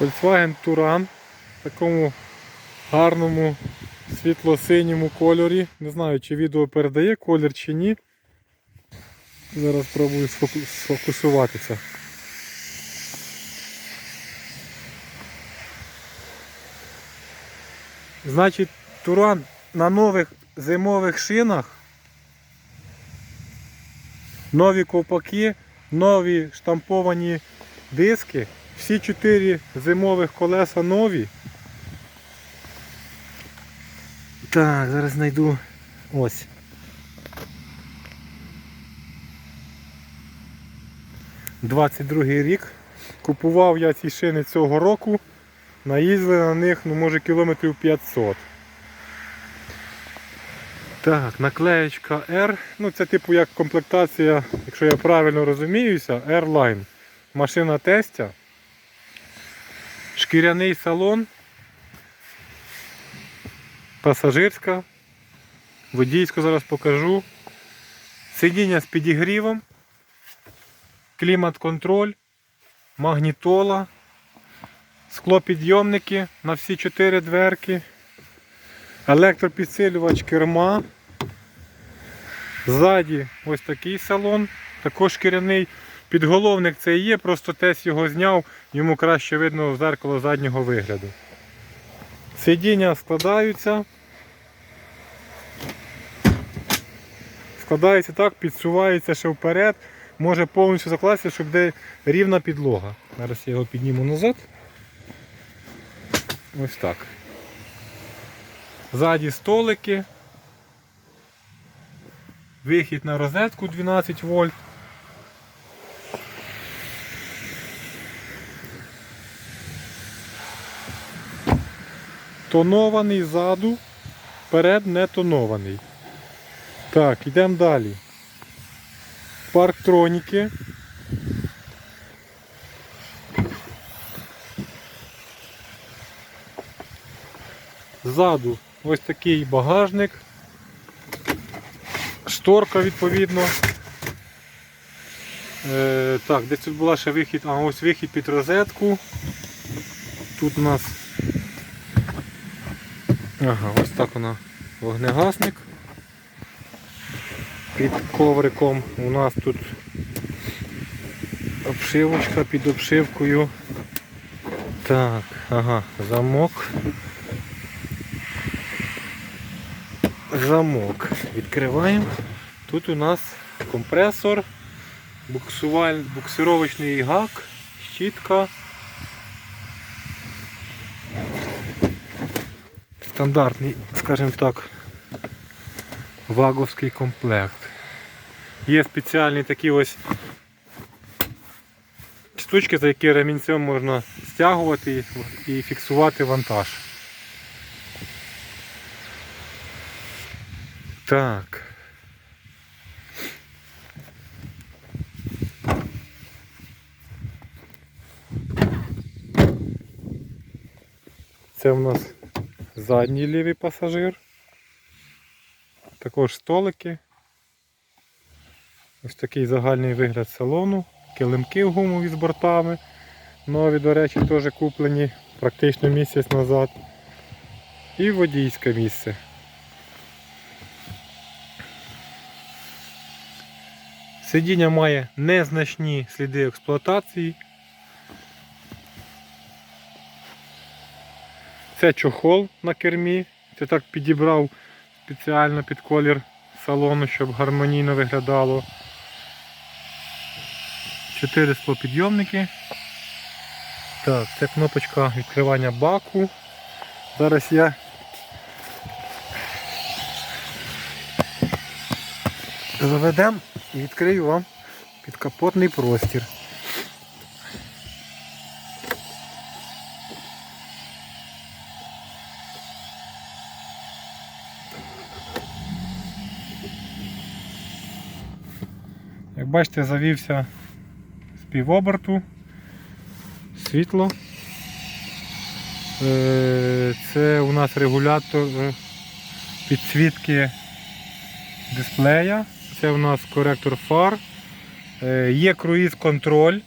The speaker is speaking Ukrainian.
Volkswagen Touran в такому гарному світло-синьому кольорі. Не знаю, чи відео передає колір чи ні. Зараз спробую сфоку- сфокусуватися. Значить, Туран на нових зимових шинах, нові ковпаки, нові штамповані диски, всі чотири зимових колеса нові. Так, зараз знайду ось. Двадцять другий рік. Купував я ці шини цього року. Наїздили на них, ну може кілометрів 500. Так, наклеєчка R. Ну це типу як комплектація, якщо я правильно розуміюся, Airline. Машина тестя. Шкіряний салон. Пасажирська. Водійську зараз покажу. Сидіння з підігрівом. Клімат-контроль. Магнітола. Склопідйомники на всі чотири дверки. Електропідсилювач керма. Ззаді ось такий салон, також шкіряний. Підголовник це є, просто тесть його зняв, йому краще видно в зеркало заднього вигляду. Сидіння складаються. Складається так, підсувається ще вперед, може повністю закластися, щоб де рівна підлога. Зараз я його підніму назад. Ось так. Ззаді столики. Вихід на розетку 12 вольт. Тонований ззаду, вперед не тонований. Так, йдемо далі. Парктроніки. Ззаду ось такий багажник. Шторка відповідно. Е, так, десь тут була ще вихід, а ось вихід під розетку. Тут у нас ага, ось так вона вогнегасник. Під ковриком у нас тут обшивочка під обшивкою. Так, ага, замок. Замок. Відкриваємо. Тут у нас компресор, буксуваль... буксировочний гак, щітка. Стандартний, скажімо так, ваговський комплект. Є спеціальні такі ось штучки, за які ремінцем можна стягувати і фіксувати вантаж. Так. Це у нас задній лівий пасажир. Також столики. Ось такий загальний вигляд салону. Килимки гумові з бортами. Нові, до речі, теж куплені практично місяць назад. І водійське місце. Сидіння має незначні сліди експлуатації. Це чохол на кермі. Це так підібрав спеціально під колір салону, щоб гармонійно виглядало. Чотири склопідйомники. Так, це кнопочка відкривання баку. Зараз я заведемо і відкрию вам підкапотний простір. Як бачите, завівся з півоберту, світло. Е, Це у нас регулятор е, підсвітки дисплея. Це у нас коректор фар. Е, Є круїз контроль.